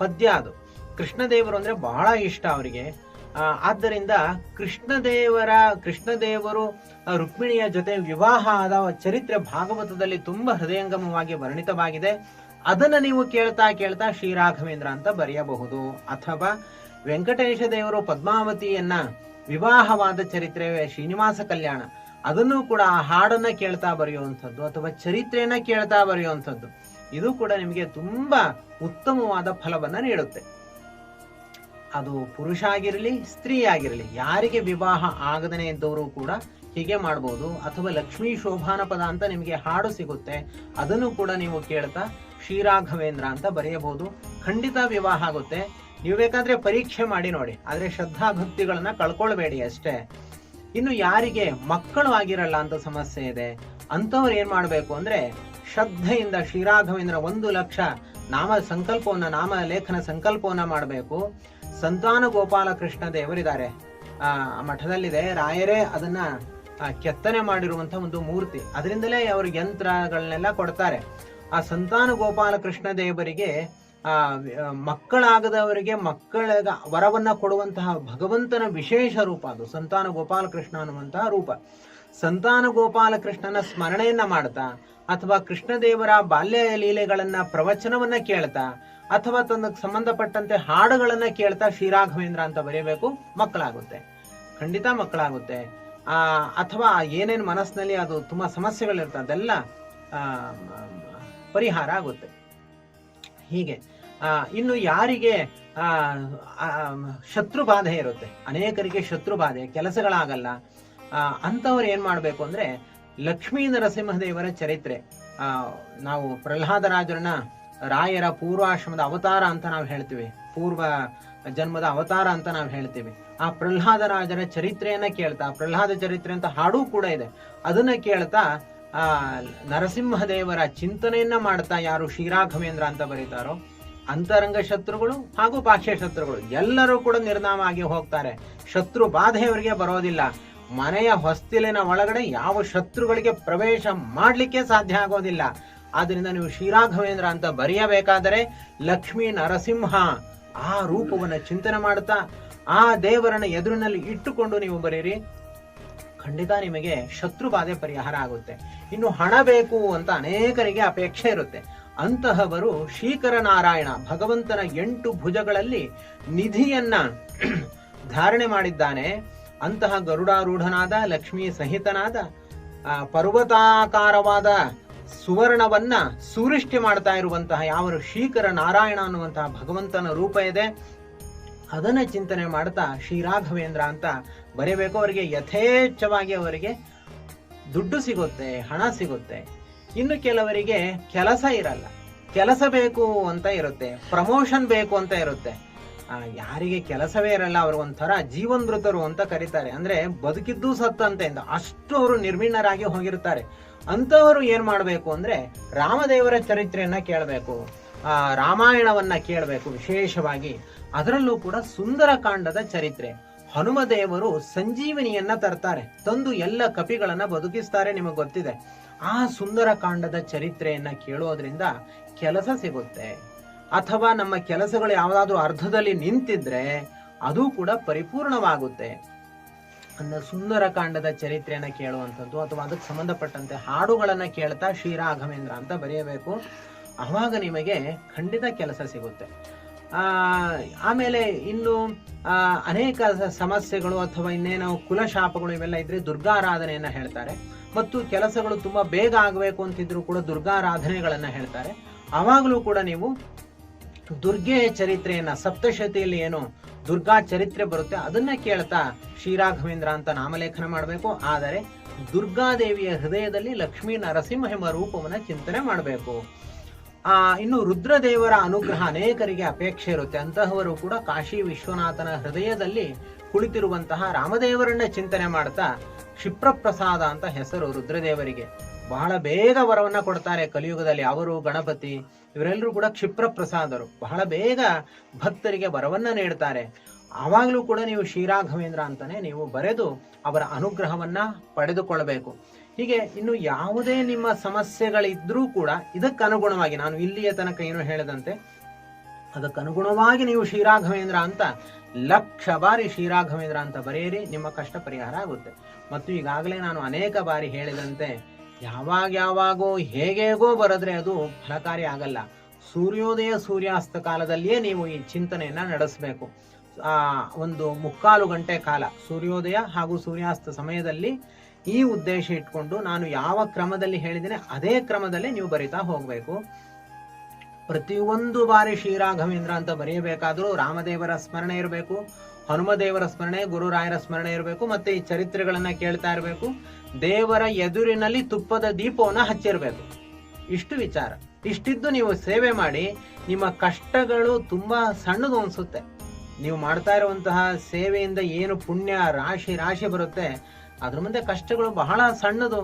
Speaker 1: ಪದ್ಯ ಅದು. ಕೃಷ್ಣದೇವರು ಅಂದರೆ ಬಹಳ ಇಷ್ಟ ಅವರಿಗೆ. ಆದ್ದರಿಂದ ಕೃಷ್ಣದೇವರ, ಕೃಷ್ಣದೇವರು ರುಕ್ಮಿಣಿಯ ಜೊತೆ ವಿವಾಹ ಆದ ಚರಿತ್ರೆ ಭಾಗವತದಲ್ಲಿ ತುಂಬಾ ಹೃದಯಂಗಮವಾಗಿ ವರ್ಣಿತವಾಗಿದೆ. ಅದನ್ನ ನೀವು ಕೇಳ್ತಾ ಕೇಳ್ತಾ ಶ್ರೀರಾಘವೇಂದ್ರ ಅಂತ ಬರೆಯಬಹುದು. ಅಥವಾ ವೆಂಕಟೇಶ ದೇವರು ಪದ್ಮಾವತಿಯನ್ನ ವಿವಾಹವಾದ ಚರಿತ್ರೆ ಶ್ರೀನಿವಾಸ ಕಲ್ಯಾಣ. ಅದನ್ನು ಕೂಡ ಆ ಹಾಡನ್ನ ಕೇಳ್ತಾ ಬರೆಯುವಂಥದ್ದು ಅಥವಾ ಚರಿತ್ರೆಯನ್ನ ಕೇಳ್ತಾ ಬರೆಯುವಂಥದ್ದು. ಇದು ಕೂಡ ನಿಮಗೆ ತುಂಬಾ ಉತ್ತಮವಾದ ಫಲವನ್ನು ನೀಡುತ್ತೆ. ಅದು ಪುರುಷ ಆಗಿರಲಿ ಸ್ತ್ರೀ ಆಗಿರಲಿ ಯಾರಿಗೆ ವಿವಾಹ ಆಗದನೆ ಇದ್ದವರು ಕೂಡ ಹೀಗೆ ಮಾಡ್ಬೋದು. ಅಥವಾ ಲಕ್ಷ್ಮೀ ಶೋಭಾನ ಪದ ಅಂತ ನಿಮಗೆ ಹಾಡು ಸಿಗುತ್ತೆ, ಅದನ್ನು ಕೂಡ ನೀವು ಕೇಳ್ತಾ ಶ್ರೀರಾಘವೇಂದ್ರ ಅಂತ ಬರೆಯಬಹುದು. ಖಂಡಿತ ವಿವಾಹ ಆಗುತ್ತೆ. ನೀವು ಬೇಕಾದ್ರೆ ಪರೀಕ್ಷೆ ಮಾಡಿ ನೋಡಿ, ಆದ್ರೆ ಶ್ರದ್ಧಾ ಭಕ್ತಿಗಳನ್ನ ಕಳ್ಕೊಳ್ಬೇಡಿ ಅಷ್ಟೇ. ಇನ್ನು ಯಾರಿಗೆ ಮಕ್ಕಳು ಆಗಿರಲ್ಲ ಅಂತ ಸಮಸ್ಯೆ ಇದೆ, ಅಂಥವ್ರು ಏನ್ ಮಾಡ್ಬೇಕು ಅಂದ್ರೆ ಶ್ರದ್ಧೆಯಿಂದ ಶ್ರೀರಾಘವೇಂದ್ರ ಒಂದು ಲಕ್ಷ ನಾಮ ಸಂಕಲ್ಪವನ್ನ, ನಾಮ ಲೇಖನ ಸಂಕಲ್ಪವನ್ನ ಮಾಡಬೇಕು. ಸಂತಾನ ಗೋಪಾಲ ಕೃಷ್ಣ ದೇವರಿದ್ದಾರೆ. ಆ ಮಠದಲ್ಲಿದೆ. ರಾಯರೇ ಅದನ್ನ ಕೆತ್ತನೆ ಮಾಡಿರುವಂತ ಒಂದು ಮೂರ್ತಿ. ಅದರಿಂದಲೇ ಅವರು ಯಂತ್ರಗಳನ್ನೆಲ್ಲ ಕೊಡ್ತಾರೆ. ಆ ಸಂತಾನ ಗೋಪಾಲ ಕೃಷ್ಣ ದೇವರಿಗೆ, ಆ ಮಕ್ಕಳಾಗದವರಿಗೆ ಮಕ್ಕಳ ವರವನ್ನ ಕೊಡುವಂತಹ ಭಗವಂತನ ವಿಶೇಷ ರೂಪ ಅದು. ಸಂತಾನ ಗೋಪಾಲ ಕೃಷ್ಣ ಅನ್ನುವಂತಹ ರೂಪ. ಸಂತಾನ ಗೋಪಾಲ ಕೃಷ್ಣನ ಸ್ಮರಣೆಯನ್ನ ಮಾಡ್ತಾ, ಅಥವಾ ಕೃಷ್ಣದೇವರ ಬಾಲ್ಯ ಲೀಲೆಗಳನ್ನ, ಪ್ರವಚನವನ್ನ ಕೇಳ್ತಾ ಅಥವಾ ತನಗೆ ಸಂಬಂಧಪಟ್ಟಂತೆ ಹಾಡುಗಳನ್ನ ಕೇಳ್ತಾ ಶ್ರೀರಾಘವೇಂದ್ರ ಅಂತ ಬರೆಯಬೇಕು ಮಕ್ಕಳಾಗುತ್ತೆ. ಖಂಡಿತ ಮಕ್ಕಳಾಗುತ್ತೆ. ಆ ಅಥವಾ ಏನೇನು ಮನಸ್ಸಿನಲ್ಲಿ ಅದು ತುಂಬಾ ಸಮಸ್ಯೆಗಳಿರ್ತ ಅದೆಲ್ಲ ಪರಿಹಾರ ಆಗುತ್ತೆ. ಹೀಗೆ ಇನ್ನು ಯಾರಿಗೆ ಆ, ಶತ್ರು ಬಾಧೆ ಇರುತ್ತೆ ಅನೇಕರಿಗೆ ಶತ್ರು ಬಾಧೆ ಕೆಲಸಗಳಾಗಲ್ಲ ಅಂಥವ್ರು ಏನ್ ಮಾಡ್ಬೇಕು ಅಂದ್ರೆ ಲಕ್ಷ್ಮೀ ನರಸಿಂಹದೇವರ ಚರಿತ್ರೆ ಆ, ನಾವು ಪ್ರಹ್ಲಾದರಾಜರನ್ನ ರಾಯರ ಪೂರ್ವಾಶ್ರಮದ ಅವತಾರ ಅಂತ ನಾವು ಹೇಳ್ತೀವಿ. ಪೂರ್ವ ಜನ್ಮದ ಅವತಾರ ಅಂತ ನಾವು ಹೇಳ್ತೀವಿ. ಆ ಪ್ರಹ್ಲಾದ ರಾಜರ ಚರಿತ್ರೆಯನ್ನ ಕೇಳ್ತಾ, ಪ್ರಹ್ಲಾದ ಚರಿತ್ರೆ ಅಂತ ಹಾಡು ಕೂಡ ಇದೆ. ಅದನ್ನ ಕೇಳ್ತಾ, ಆ ನರಸಿಂಹದೇವರ ಚಿಂತನೆಯನ್ನ ಮಾಡ್ತಾ ಯಾರು ಶ್ರೀರಾಘವೇಂದ್ರ ಅಂತ ಬರೀತಾರೋ, ಅಂತರಂಗ ಶತ್ರುಗಳು ಹಾಗೂ ಬಾಹ್ಯ ಶತ್ರುಗಳು ಎಲ್ಲರೂ ಕೂಡ ನಿರ್ನಾಮ ಆಗಿ ಹೋಗ್ತಾರೆ. ಶತ್ರು ಬಾಧೆಯವರಿಗೆ ಬರೋದಿಲ್ಲ. ಮನೆಯ ಹೊಸ್ತಿಲಿನ ಒಳಗಡೆ ಯಾವ ಶತ್ರುಗಳಿಗೆ ಪ್ರವೇಶ ಮಾಡಲಿಕ್ಕೆ ಸಾಧ್ಯ ಆಗೋದಿಲ್ಲ. ಆದ್ರಿಂದ ನೀವು ಶ್ರೀರಾಘವೇಂದ್ರ ಅಂತ ಬರೆಯಬೇಕಾದರೆ ಲಕ್ಷ್ಮೀ ನರಸಿಂಹ ಆ ರೂಪವನ್ನು ಚಿಂತನೆ ಮಾಡುತ್ತಾ ಆ ದೇವರನ್ನ ಎದುರಿನಲ್ಲಿ ಇಟ್ಟುಕೊಂಡು ನೀವು ಬರೀರಿ. ಖಂಡಿತ ನಿಮಗೆ ಶತ್ರು ಬಾಧೆ ಪರಿಹಾರ ಆಗುತ್ತೆ. ಇನ್ನು ಹಣ ಬೇಕು ಅಂತ ಅನೇಕರಿಗೆ ಅಪೇಕ್ಷೆ ಇರುತ್ತೆ. ಅಂತಹವರು ಶ್ರೀಕರ ನಾರಾಯಣ ಭಗವಂತನ ಎಂಟು ಭುಜಗಳಲ್ಲಿ ನಿಧಿಯನ್ನ [clears throat] ಧಾರಣೆ ಮಾಡಿದ್ದಾನೆ. ಅಂತಹ ಗರುಡಾರೂಢನಾದ, ಲಕ್ಷ್ಮೀ ಸಹಿತನಾದ ಪರ್ವತಾಕಾರವಾದ ಸುವರ್ಣವನ್ನ ಸೃಷ್ಟಿ ಮಾಡ್ತಾ ಇರುವಂತಹ ಯಾವ ಶ್ರೀಕರ ನಾರಾಯಣ ಅನ್ನುವಂತಹ ಭಗವಂತನ ರೂಪ ಇದೆ. ಅದನ್ನ ಚಿಂತನೆ ಮಾಡ್ತಾ ಶ್ರೀರಾಘವೇಂದ್ರ ಅಂತ ಬರೆಯಬೇಕು ಅವರಿಗೆ ಯಥೇಚ್ಛವಾಗಿ ಅವರಿಗೆ ದುಡ್ಡು ಸಿಗುತ್ತೆ, ಹಣ ಸಿಗುತ್ತೆ. ಇನ್ನು ಕೆಲವರಿಗೆ ಕೆಲಸ ಇರಲ್ಲ. ಕೆಲಸ ಬೇಕು ಅಂತ ಇರುತ್ತೆ, ಪ್ರಮೋಷನ್ ಬೇಕು ಅಂತ ಇರುತ್ತೆ. ಯಾರಿಗೆ ಕೆಲಸವೇ ಇರಲ್ಲ, ಅವರು ಒಂಥರ ಜೀವನ್ಮೃತರು ಅಂತ ಕರೀತಾರೆ. ಅಂದ್ರೆ ಬದುಕಿದ್ದು ಸತ್ತಂತೆ ಅಂತ ಅಷ್ಟು ಅವರು ನಿರ್ವಿಣ್ಣರಾಗಿ ಹೋಗಿರ್ತಾರೆ. ಅಂತವರು ಏನ್ ಮಾಡಬೇಕು ಅಂದ್ರೆ ರಾಮದೇವರ ಚರಿತ್ರೆಯನ್ನ ಕೇಳಬೇಕು, ಆ ರಾಮಾಯಣವನ್ನ ಕೇಳಬೇಕು ವಿಶೇಷವಾಗಿ. ಅದರಲ್ಲೂ ಕೂಡ ಸುಂದರಕಾಂಡದ ಚರಿತ್ರೆ. ಹನುಮದೇವರು ಸಂಜೀವಿನಿಯನ್ನ ತರ್ತಾರೆ, ತಂದು ಎಲ್ಲ ಕಪಿಗಳನ್ನ ಬದುಕಿಸ್ತಾರೆ ನಿಮಗೆ ಗೊತ್ತಿದೆ. ಆ ಸುಂದರಕಾಂಡದ ಚರಿತ್ರೆಯನ್ನು ಕೇಳೋದ್ರಿಂದ ಕೆಲಸ ಸಿಗುತ್ತೆ. ಅಥವಾ ನಮ್ಮ ಕೆಲಸಗಳು ಯಾವುದಾದ್ರೂ ಅರ್ಧದಲ್ಲಿ ನಿಂತಿದ್ರೆ ಅದು ಕೂಡ ಪರಿಪೂರ್ಣವಾಗುತ್ತೆ. ಅನ್ನೋ ಸುಂದರ ಕಾಂಡದ ಚರಿತ್ರೆಯನ್ನ ಕೇಳುವಂಥದ್ದು ಅಥವಾ ಅದಕ್ಕೆ ಸಂಬಂಧಪಟ್ಟಂತೆ ಹಾಡುಗಳನ್ನು ಕೇಳ್ತಾ ಶ್ರೀರಾಘವೇಂದ್ರ ಅಂತ ಬರೆಯಬೇಕು. ಅವಾಗ ನಿಮಗೆ ಖಂಡಿತ ಕೆಲಸ ಸಿಗುತ್ತೆ. ಆಮೇಲೆ ಇನ್ನು ಅನೇಕ ಸಮಸ್ಯೆಗಳು ಅಥವಾ ಇನ್ನೇನೋ ಕುಲಶಾಪಗಳು ಇವೆಲ್ಲ ಇದ್ರೆ ದುರ್ಗಾರಾಧನೆಯನ್ನು ಹೇಳ್ತಾರೆ. ಮತ್ತು ಕೆಲಸಗಳು ತುಂಬಾ ಬೇಗ ಆಗಬೇಕು ಅಂತಿದ್ರು ಕೂಡ ದುರ್ಗಾರಾಧನೆಗಳನ್ನು ಹೇಳ್ತಾರೆ. ಆವಾಗಲೂ ಕೂಡ ನೀವು ದುರ್ಗೆಯ ಚರಿತ್ರೆಯನ್ನ ಸಪ್ತಶತಿಯಲ್ಲಿ ಏನು ದುರ್ಗಾ ಚರಿತ್ರೆ ಬರುತ್ತೆ ಅದನ್ನ ಕೇಳ್ತಾ ಶ್ರೀರಾಘವೇಂದ್ರ ಅಂತ ನಾಮಲೇಖನ ಮಾಡಬೇಕು. ಆದರೆ ದುರ್ಗಾದೇವಿಯ ಹೃದಯದಲ್ಲಿ ಲಕ್ಷ್ಮೀ ನರಸಿಂಹ ಎಂಬ ರೂಪವನ್ನ ಚಿಂತನೆ ಮಾಡಬೇಕು. ಆ, ಇನ್ನು ರುದ್ರದೇವರ ಅನುಗ್ರಹ ಅನೇಕರಿಗೆ ಅಪೇಕ್ಷೆ ಇರುತ್ತೆ. ಅಂತಹವರು ಕೂಡ ಕಾಶಿ ವಿಶ್ವನಾಥನ ಹೃದಯದಲ್ಲಿ ಕುಳಿತಿರುವಂತಹ ರಾಮದೇವರನ್ನ ಚಿಂತನೆ ಮಾಡ್ತಾ ಕ್ಷಿಪ್ರಪ್ರಸಾದ ಅಂತ ಹೆಸರು ರುದ್ರದೇವರಿಗೆ. ಬಹಳ ಬೇಗ ವರವನ್ನ ಕೊಡ್ತಾರೆ ಕಲಿಯುಗದಲ್ಲಿ. ಅವರು ಗಣಪತಿ ಇವರೆಲ್ಲರೂ ಕೂಡ ಕ್ಷಿಪ್ರ ಪ್ರಸಾದರು. ಬಹಳ ಬೇಗ ಭಕ್ತರಿಗೆ ವರವನ್ನ ನೀಡ್ತಾರೆ ಆವಾಗಲೂ ಕೂಡ ನೀವು ಶ್ರೀರಾಘವೇಂದ್ರ ಅಂತಾನೆ ನೀವು ಬರೆದು ಅವರ ಅನುಗ್ರಹವನ್ನ ಪಡೆದುಕೊಳ್ಳಬೇಕು. ಹೀಗೆ ಇನ್ನು ಯಾವುದೇ ನಿಮ್ಮ ಸಮಸ್ಯೆಗಳಿದ್ರೂ ಕೂಡ ಇದಕ್ಕನುಗುಣವಾಗಿ ನಾನು ಇಲ್ಲಿಯ ತನಕ ಏನು ಹೇಳಿದಂತೆ ಅದಕ್ಕನುಗುಣವಾಗಿ ನೀವು ಶ್ರೀರಾಘವೇಂದ್ರ ಅಂತ ಲಕ್ಷ ಬಾರಿ ಶ್ರೀರಾಘವೇಂದ್ರ ಅಂತ ಬರೆಯಿರಿ, ನಿಮ್ಮ ಕಷ್ಟ ಪರಿಹಾರ ಆಗುತ್ತೆ. ಮತ್ತು ಈಗಾಗಲೇ ನಾನು ಅನೇಕ ಬಾರಿ ಹೇಳಿದಂತೆ ಯಾವಾಗ ಯಾವಾಗೋ ಹೇಗೇಗೋ ಬರೆದ್ರೆ ಅದು ಫಲಕಾರಿ ಆಗಲ್ಲ. ಸೂರ್ಯೋದಯ ಸೂರ್ಯಾಸ್ತ ಕಾಲದಲ್ಲಿಯೇ ನೀವು ಈ ಚಿಂತನೆಯನ್ನ ನಡೆಸಬೇಕು. ಆ, ಒಂದು ಮುಕ್ಕಾಲು ಗಂಟೆ ಕಾಲ ಸೂರ್ಯೋದಯ ಹಾಗೂ ಸೂರ್ಯಾಸ್ತ ಸಮಯದಲ್ಲಿ ಈ ಉದ್ದೇಶ ಇಟ್ಕೊಂಡು ನಾನು ಯಾವ ಕ್ರಮದಲ್ಲಿ ಹೇಳಿದ್ದೇನೆ ಅದೇ ಕ್ರಮದಲ್ಲಿ ನೀವು ಬರಿತಾ ಹೋಗಬೇಕು. ಪ್ರತಿಯೊಂದು ಬಾರಿ ಶ್ರೀರಾಘವೇಂದ್ರ ಅಂತ ಬರೆಯಬೇಕಾದ್ರೂ ರಾಮದೇವರ ಸ್ಮರಣೆ ಇರಬೇಕು. ಹನುಮದೇವರ ಸ್ಮರಣೆ, ಗುರುರಾಯರ ಸ್ಮರಣೆ ಇರಬೇಕು, ಮತ್ತೆ ಈ ಚರಿತ್ರೆಗಳನ್ನ ಕೇಳ್ತಾ ಇರಬೇಕು. ದೇವರ ಎದುರಿನಲ್ಲಿ ತುಪ್ಪದ ದೀಪವನ್ನು ಹಚ್ಚಿರಬೇಕು. ಇಷ್ಟು ವಿಚಾರ. ಇಷ್ಟಿದ್ದು ನೀವು ಸೇವೆ ಮಾಡಿ, ನಿಮ್ಮ ಕಷ್ಟಗಳು ತುಂಬಾ ಸಣ್ಣದು ಅನಿಸುತ್ತೆ. ನೀವು ಮಾಡ್ತಾ ಇರುವಂತಹ ಸೇವೆಯಿಂದ ಏನು ಪುಣ್ಯ, ರಾಶಿ ರಾಶಿ ಬರುತ್ತೆ, ಅದ್ರ ಮುಂದೆ ಕಷ್ಟಗಳು ಬಹಳ ಸಣ್ಣದು.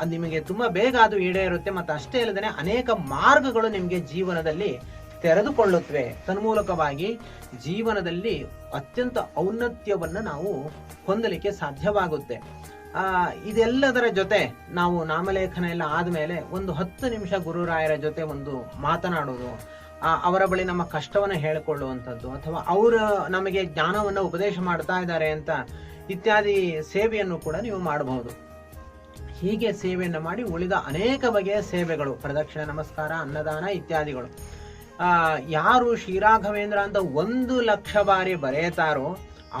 Speaker 1: ಅದು ನಿಮಗೆ ತುಂಬಾ ಬೇಗ ಅದು ಈಡೇರುತ್ತೆ ಮತ್ತು ಅಷ್ಟೇ ಅಲ್ಲದೆ ಅನೇಕ ಮಾರ್ಗಗಳು ನಿಮಗೆ ಜೀವನದಲ್ಲಿ ತೆರೆದುಕೊಳ್ಳುತ್ತವೆ. ತನ್ಮೂಲಕವಾಗಿ ಜೀವನದಲ್ಲಿ ಅತ್ಯಂತ ಔನ್ನತ್ಯವನ್ನು ನಾವು ಹೊಂದಲಿಕ್ಕೆ ಸಾಧ್ಯವಾಗುತ್ತೆ. ಆ, ಇದೆಲ್ಲದರ ಜೊತೆ ನಾವು ನಾಮಲೇಖನ ಎಲ್ಲ ಆದಮೇಲೆ ಒಂದು ಹತ್ತು ನಿಮಿಷ ಗುರುರಾಯರ ಜೊತೆ ಒಂದು ಮಾತನಾಡುವುದು ಅವರ ಬಳಿ ನಮ್ಮ ಕಷ್ಟವನ್ನು ಹೇಳಿಕೊಳ್ಳುವಂಥದ್ದು, ಅಥವಾ ಅವರು ನಮಗೆ ಜ್ಞಾನವನ್ನು ಉಪದೇಶ ಮಾಡ್ತಾ ಇದ್ದಾರೆ ಅಂತ ಇತ್ಯಾದಿ ಸೇವೆಯನ್ನು ಕೂಡ ನೀವು ಮಾಡಬಹುದು. ಹೀಗೆ ಸೇವೆಯನ್ನು ಮಾಡಿ ಉಳಿದ ಅನೇಕ ಬಗೆಯ ಸೇವೆಗಳು, ಪ್ರದಕ್ಷಿಣೆ, ನಮಸ್ಕಾರ, ಅನ್ನದಾನ ಇತ್ಯಾದಿಗಳು. ಯಾರು ಶ್ರೀರಾಘವೇಂದ್ರ ಅಂತ ಒಂದು ಲಕ್ಷ ಬಾರಿ ಬರೆಯುತ್ತಾರೋ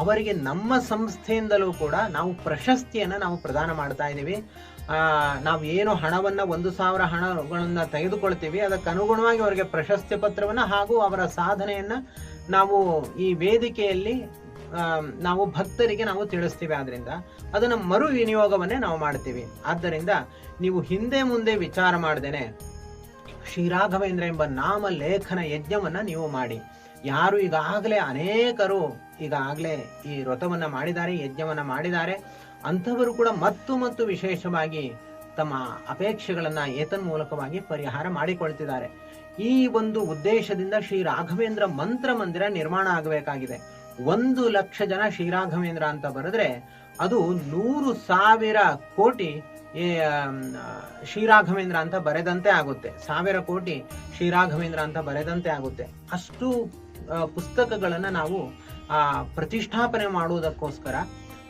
Speaker 1: ಅವರಿಗೆ ನಮ್ಮ ಸಂಸ್ಥೆಯಿಂದಲೂ ಕೂಡ ನಾವು ಪ್ರಶಸ್ತಿಯನ್ನ ನಾವು ಪ್ರದಾನ ಮಾಡ್ತಾ ಇದ್ದೀವಿ. ನಾವು ಏನು ಹಣವನ್ನ ಒಂದು ಸಾವಿರ ಹಣಗಳನ್ನ ತೆಗೆದುಕೊಳ್ತೀವಿ. ಅದಕ್ಕೆ ಅನುಗುಣವಾಗಿ ಅವರಿಗೆ ಪ್ರಶಸ್ತಿ ಪತ್ರವನ್ನ ಹಾಗೂ ಅವರ ಸಾಧನೆಯನ್ನ ನಾವು ಈ ವೇದಿಕೆಯಲ್ಲಿ ನಾವು ಭಕ್ತರಿಗೆ ನಾವು ತಿಳಿಸ್ತೀವಿ. ಆದ್ದರಿಂದ ಅದನ್ನ ಮರು ವಿನಿಯೋಗವನ್ನೇ ನಾವು ಮಾಡ್ತೀವಿ. ಆದ್ದರಿಂದ ನೀವು ಹಿಂದೆ ಮುಂದೆ ವಿಚಾರ ಮಾಡದೇನೆ ಶ್ರೀರಾಘವೇಂದ್ರ ಎಂಬ ನಾಮ ಲೇಖನ ಯಜ್ಞವನ್ನ ನೀವು ಮಾಡಿ. ಯಾರು ಈಗಾಗಲೇ ಅನೇಕರು ಈಗಾಗಲೇ ಈ ವ್ರತವನ್ನ ಮಾಡಿದ್ದಾರೆ, ಯಜ್ಞವನ್ನ ಮಾಡಿದ್ದಾರೆ. ಅಂಥವರು ಕೂಡ ಮತ್ತು ಮತ್ತು ವಿಶೇಷವಾಗಿ ತಮ್ಮ ಅಪೇಕ್ಷೆಗಳನ್ನ ಏತನ್ ಮೂಲಕವಾಗಿ ಪರಿಹಾರ ಮಾಡಿಕೊಳ್ತಿದ್ದಾರೆ. ಈ ಒಂದು ಉದ್ದೇಶದಿಂದ ಶ್ರೀ ರಾಘವೇಂದ್ರ ಮಂತ್ರ ಮಂದಿರ ನಿರ್ಮಾಣ ಆಗಬೇಕಾಗಿದೆ. ಒಂದು ಲಕ್ಷ ಜನ ಶ್ರೀರಾಘವೇಂದ್ರ ಅಂತ ಬರೆದ್ರೆ ಅದು ನೂರು ಸಾವಿರ ಕೋಟಿ ಈ, ಶ್ರೀರಾಘವೇಂದ್ರ ಅಂತ ಬರೆದಂತೆ ಆಗುತ್ತೆ. ಸಾವಿರ ಕೋಟಿ ಶ್ರೀರಾಘವೇಂದ್ರ ಅಂತ ಬರೆದಂತೆ ಆಗುತ್ತೆ. ಅಷ್ಟು ಪುಸ್ತಕಗಳನ್ನು ನಾವು ಆ ಪ್ರತಿಷ್ಠಾಪನೆ ಮಾಡುವುದಕ್ಕೋಸ್ಕರ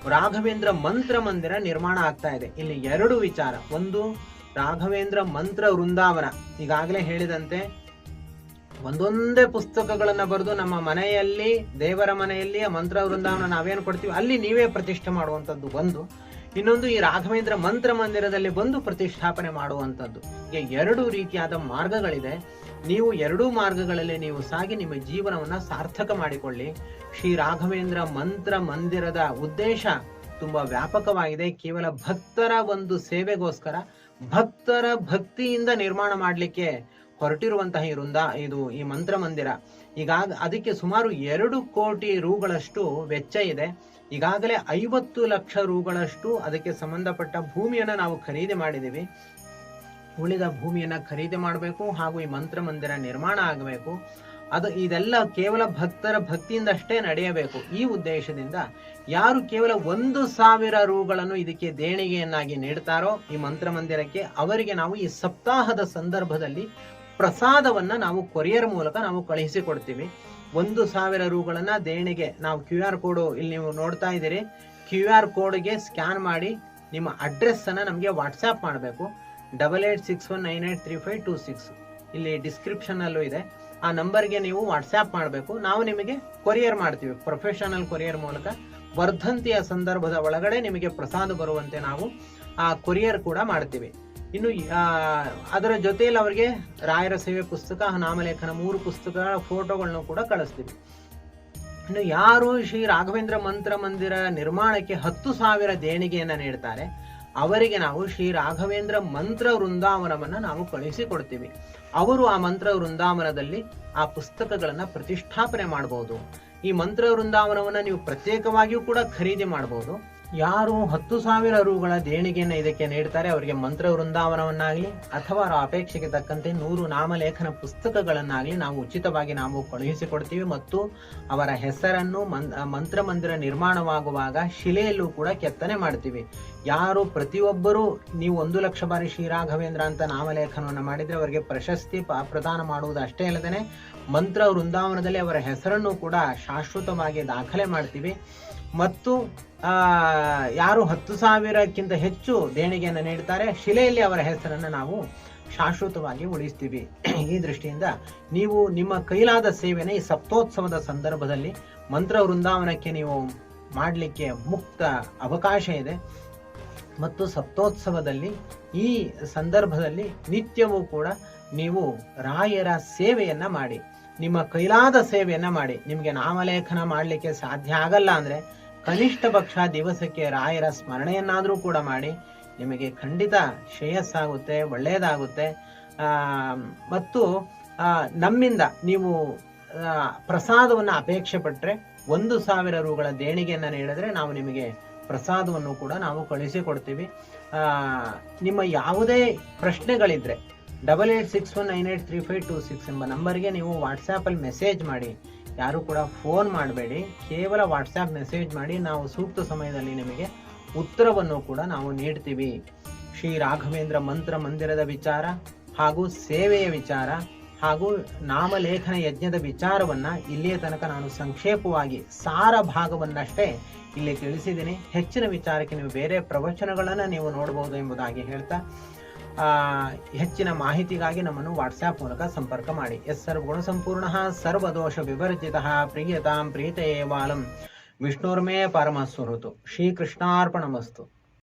Speaker 1: ರಾಘವೇಂದ್ರ ಮಂತ್ರ ಮಂದಿರ ನಿರ್ಮಾಣ ಆಗ್ತಾ ಇದೆ. ಇಲ್ಲಿ ಎರಡು ವಿಚಾರ. ಒಂದು ರಾಘವೇಂದ್ರ ಮಂತ್ರ ವೃಂದಾವನ. ಈಗಾಗಲೇ ಹೇಳಿದಂತೆ ಒಂದೊಂದೇ ಪುಸ್ತಕಗಳನ್ನು ಬರೆದು ನಮ್ಮ ಮನೆಯಲ್ಲಿ ದೇವರ ಮನೆಯಲ್ಲಿ ಮಂತ್ರ ವೃಂದಾವನ ನಾವೇನು ಕೊಡ್ತೀವಿ? ಅಲ್ಲಿ ನೀವೇ ಪ್ರತಿಷ್ಠೆ ಮಾಡುವಂಥದ್ದು ಒಂದು. ಇನ್ನೊಂದು ಈ ರಾಘವೇಂದ್ರ ಮಂತ್ರ ಮಂದಿರದಲ್ಲಿ ಬಂದು ಪ್ರತಿಷ್ಠಾಪನೆ ಮಾಡುವಂಥದ್ದು. ಈಗ ಎರಡು ರೀತಿಯಾದ ಮಾರ್ಗಗಳಿದೆ. ನೀವು ಎರಡೂ ಮಾರ್ಗಗಳಲ್ಲಿ ನೀವು ಸಾಗಿ ನಿಮ್ಮ ಜೀವನವನ್ನ ಸಾರ್ಥಕ ಮಾಡಿಕೊಳ್ಳಿ. ಶ್ರೀ ರಾಘವೇಂದ್ರ ಮಂತ್ರ ಮಂದಿರದ ಉದ್ದೇಶ ತುಂಬಾ ವ್ಯಾಪಕವಾಗಿದೆ. ಕೇವಲ ಭಕ್ತರ ಒಂದು ಸೇವೆಗೋಸ್ಕರ ಭಕ್ತರ ಭಕ್ತಿಯಿಂದ ನಿರ್ಮಾಣ ಮಾಡಲಿಕ್ಕೆ ಹೊರಟಿರುವಂತಹ ಈ ವೃಂದ, ಇದು ಈ ಮಂತ್ರ ಮಂದಿರ. ಈಗ ಅದಕ್ಕೆ ಸುಮಾರು ಎರಡು ಕೋಟಿ ರೂಗಳಷ್ಟು ವೆಚ್ಚ ಇದೆ. ಈಗಾಗಲೇ ಐವತ್ತು ಲಕ್ಷ ರೂಗಳಷ್ಟು ಅದಕ್ಕೆ ಸಂಬಂಧಪಟ್ಟ ಭೂಮಿಯನ್ನು ನಾವು ಖರೀದಿ ಮಾಡಿದ್ದೀವಿ. ಉಳಿದ ಭೂಮಿಯನ್ನು ಖರೀದಿ ಮಾಡಬೇಕು ಹಾಗೂ ಈ ಮಂತ್ರ ಮಂದಿರ ನಿರ್ಮಾಣ ಆಗಬೇಕು. ಅದು ಇದೆಲ್ಲ ಕೇವಲ ಭಕ್ತರ ಭಕ್ತಿಯಿಂದಷ್ಟೇ ನಡೆಯಬೇಕು. ಈ ಉದ್ದೇಶದಿಂದ ಯಾರು ಕೇವಲ ಒಂದು ಸಾವಿರ ರೂಗಳನ್ನು ಇದಕ್ಕೆ ದೇಣಿಗೆಯನ್ನಾಗಿ ನೀಡ್ತಾರೋ ಈ ಮಂತ್ರ ಮಂದಿರಕ್ಕೆ ಅವರಿಗೆ ನಾವು ಈ ಸಪ್ತಾಹದ ಸಂದರ್ಭದಲ್ಲಿ ಪ್ರಸಾದವನ್ನು ನಾವು ಕೊರಿಯರ್ ಮೂಲಕ ನಾವು ಕಳುಹಿಸಿಕೊಡ್ತೀವಿ. ಒಂದು ಸಾವಿರ ರೂಗಳನ್ನು ದೇಣಿಗೆ. ನಾವು ಕ್ಯೂ ಆರ್ ಕೋಡು ಇಲ್ಲಿ ನೀವು ನೋಡ್ತಾ ಇದ್ದೀರಿ. ಕ್ಯೂ ಆರ್ ಕೋಡ್ಗೆ ಸ್ಕ್ಯಾನ್ ಮಾಡಿ ನಿಮ್ಮ ಅಡ್ರೆಸ್ಸನ್ನು ನಮಗೆ ವಾಟ್ಸಾಪ್ ಮಾಡಬೇಕು. Double eight six one nine eight three five two six. ಇಲ್ಲಿ ಡಿಸ್ಕ್ರಿಪ್ಷನಲ್ಲೂ ಇದೆ. ಆ ನಂಬರ್ಗೆ ನೀವು ವಾಟ್ಸಾಪ್ ಮಾಡಬೇಕು. ನಾವು ನಿಮಗೆ ಕೊರಿಯರ್ ಮಾಡ್ತೀವಿ. ಪ್ರೊಫೆಷನಲ್ ಕೊರಿಯರ್ ಮೂಲಕ. ವರ್ಧಂತಿಯ ಸಂದರ್ಭದ ಒಳಗಡೆ ನಿಮಗೆ ಪ್ರಸಾದ ಬರುವಂತೆ ನಾವು ಆ ಕೊರಿಯರ್ ಕೂಡ ಮಾಡ್ತೀವಿ. ಇನ್ನು ಅದರ ಜೊತೆಯಲ್ಲಿ ಅವರಿಗೆ ರಾಯರ ಸೇವೆ ಪುಸ್ತಕ, ನಾಮಲೇಖನ ಮೂರು ಪುಸ್ತಕಗಳ ಫೋಟೋಗಳನ್ನು ಕೂಡ ಕಳಿಸ್ತೀವಿ. ಇನ್ನು ಯಾರು ಶ್ರೀ ರಾಘವೇಂದ್ರ ಮಂತ್ರ ಮಂದಿರ ನಿರ್ಮಾಣಕ್ಕೆ ಹತ್ತು ಸಾವಿರ ದೇಣಿಗೆಯನ್ನು ನೀಡ್ತಾರೆ, ಅವರಿಗೆ ನಾವು ಶ್ರೀ ರಾಘವೇಂದ್ರ ಮಂತ್ರ ವೃಂದಾವನವನ್ನು ನಾವು ಕಳುಹಿಸಿಕೊಡ್ತೀವಿ ಅವರು ಆ ಮಂತ್ರ ವೃಂದಾವನದಲ್ಲಿ ಆ ಪುಸ್ತಕಗಳನ್ನು ಪ್ರತಿಷ್ಠಾಪನೆ ಮಾಡಬಹುದು ಈ ಮಂತ್ರ ವೃಂದಾವನವನ್ನು ನೀವು ಪ್ರತ್ಯೇಕವಾಗಿಯೂ ಕೂಡ ಖರೀದಿ ಮಾಡಬಹುದು ಯಾರು ಹತ್ತು ಸಾವಿರ ರೂಗಳ ದೇಣಿಗೆಯನ್ನು ಇದಕ್ಕೆ ನೀಡ್ತಾರೆ, ಅವರಿಗೆ ಮಂತ್ರ ವೃಂದಾವನವನ್ನಾಗಲಿ ಅಥವಾ ಅವರ ಅಪೇಕ್ಷೆಗೆ ತಕ್ಕಂತೆ ನೂರು ನಾಮಲೇಖನ ಪುಸ್ತಕಗಳನ್ನಾಗಲಿ ನಾವು ಉಚಿತವಾಗಿ ನಾವು ಕಳುಹಿಸಿಕೊಡ್ತೀವಿ ಮತ್ತು ಅವರ ಹೆಸರನ್ನು ಮಂತ್ರ ಮಂದಿರ ನಿರ್ಮಾಣವಾಗುವಾಗ ಶಿಲೆಯಲ್ಲೂ ಕೂಡ ಕೆತ್ತನೆ ಮಾಡ್ತೀವಿ. ಯಾರು ಪ್ರತಿಯೊಬ್ಬರೂ ನೀವು ಒಂದು ಲಕ್ಷ ಬಾರಿ ಶ್ರೀರಾಘವೇಂದ್ರ ಅಂತ ನಾಮಲೇಖನವನ್ನು ಮಾಡಿದರೆ ಅವರಿಗೆ ಪ್ರಶಸ್ತಿ ಪ್ರದಾನ ಮಾಡುವುದು ಅಷ್ಟೇ ಅಲ್ಲದೆ ಮಂತ್ರ ವೃಂದಾವನದಲ್ಲಿ ಅವರ ಹೆಸರನ್ನು ಕೂಡ ಶಾಶ್ವತವಾಗಿ ದಾಖಲೆ ಮಾಡ್ತೀವಿ. ಮತ್ತು ಯಾರು ಹತ್ತು ಸಾವಿರಕ್ಕಿಂತ ಹೆಚ್ಚು ದೇಣಿಗೆಯನ್ನು ನೀಡ್ತಾರೆ ಶಿಲೆಯಲ್ಲಿ ಅವರ ಹೆಸರನ್ನು ನಾವು ಶಾಶ್ವತವಾಗಿ ಉಳಿಸ್ತೀವಿ. ಈ ದೃಷ್ಟಿಯಿಂದ ನೀವು ನಿಮ್ಮ ಕೈಲಾದ ಸೇವೆನ ಈ ಸಪ್ತೋತ್ಸವದ ಸಂದರ್ಭದಲ್ಲಿ ಮಂತ್ರ ವೃಂದಾವನಕ್ಕೆ ನೀವು ಮಾಡಲಿಕ್ಕೆ ಮುಕ್ತ ಅವಕಾಶ ಇದೆ. ಮತ್ತು ಸಪ್ತೋತ್ಸವದಲ್ಲಿ ಈ ಸಂದರ್ಭದಲ್ಲಿ ನಿತ್ಯವೂ ಕೂಡ ನೀವು ರಾಯರ ಸೇವೆಯನ್ನು ಮಾಡಿ, ನಿಮ್ಮ ಕೈಲಾದ ಸೇವೆಯನ್ನು ಮಾಡಿ. ನಿಮಗೆ ನಾಮಲೇಖನ ಮಾಡಲಿಕ್ಕೆ ಸಾಧ್ಯ ಆಗಲ್ಲ ಅಂದ್ರೆ ಕನಿಷ್ಠ ಪಕ್ಷ ದಿವಸಕ್ಕೆ ರಾಯರ ಸ್ಮರಣೆಯನ್ನಾದರೂ ಕೂಡ ಮಾಡಿ ನಿಮಗೆ ಖಂಡಿತ ಶ್ರೇಯಸ್ಸಾಗುತ್ತೆ, ಒಳ್ಳೆಯದಾಗುತ್ತೆ. ಮತ್ತು ನಮ್ಮಿಂದ ನೀವು ಪ್ರಸಾದವನ್ನು ಅಪೇಕ್ಷೆ ಪಟ್ಟರೆ ಒಂದು ಸಾವಿರ ರೂಗಳ ದೇಣಿಗೆಯನ್ನು ನೀಡಿದ್ರೆ ನಾವು ನಿಮಗೆ ಪ್ರಸಾದವನ್ನು ಕೂಡ ನಾವು ಕಳಿಸಿಕೊಡ್ತೀವಿ. ನಿಮ್ಮ ಯಾವುದೇ ಪ್ರಶ್ನೆಗಳಿದ್ರೆ, double eight six one nine eight three five two six ಎಂಬ ನಂಬರ್ಗೆ ನೀವು ವಾಟ್ಸಾಪಲ್ಲಿ ಮೆಸೇಜ್ ಮಾಡಿ. ಯಾರು ಕೂಡ ಫೋನ್ ಮಾಡಬೇಡಿ. ಕೇವಲ ವಾಟ್ಸಾಪ್ ಮೆಸೇಜ್ ಮಾಡಿ ನಾವು ಸೂಕ್ತ ಸಮಯದಲ್ಲಿ ನಿಮಗೆ ಉತ್ತರವನ್ನು ಕೂಡ ನಾವು ನೀಡ್ತೀವಿ. ಶ್ರೀ ರಾಘವೇಂದ್ರ ಮಂತ್ರ ಮಂದಿರದ ವಿಚಾರ ಹಾಗೂ ಸೇವೆಯ ವಿಚಾರ ಹಾಗೂ ನಾಮಲೇಖನ ಯಜ್ಞದ ವಿಚಾರವನ್ನು ಇಲ್ಲಿಯ ತನಕ ನಾನು ಸಂಕ್ಷೇಪವಾಗಿ ಸಾರ ಭಾಗವನ್ನಷ್ಟೇ ಇಲ್ಲಿ ತಿಳಿಸಿದ್ದೀನಿ. ಹೆಚ್ಚಿನ ವಿಚಾರಕ್ಕೆ ನೀವು ಬೇರೆ ಪ್ರವಚನಗಳನ್ನು ನೀವು ನೋಡಬಹುದು ಎಂಬುದಾಗಿ ಹೇಳ್ತಾ ಹೆಚ್ಚಿನ ಮಾಹಿತಿಗಾಗಿ ನಮ್ಮನ್ನು ವಾಟ್ಸ್ಆ್ಯಪ್ ಮೂಲಕ ಸಂಪರ್ಕ ಮಾಡಿ. ಎಸ್ ಸರ್ವಗುಣ ಸಂಪೂರ್ಣ ಸರ್ವದೋಷ ವಿವರ್ಜಿತ ಪ್ರಿಯತಾಂ ಪ್ರೀತಯೇ ಬಾಲಂ ವಿಷ್ಣುರ್ಮೇ ಪರಮಸ್ವರುತು. ಶ್ರೀಕೃಷ್ಣಾರ್ಪಣಮಸ್ತು.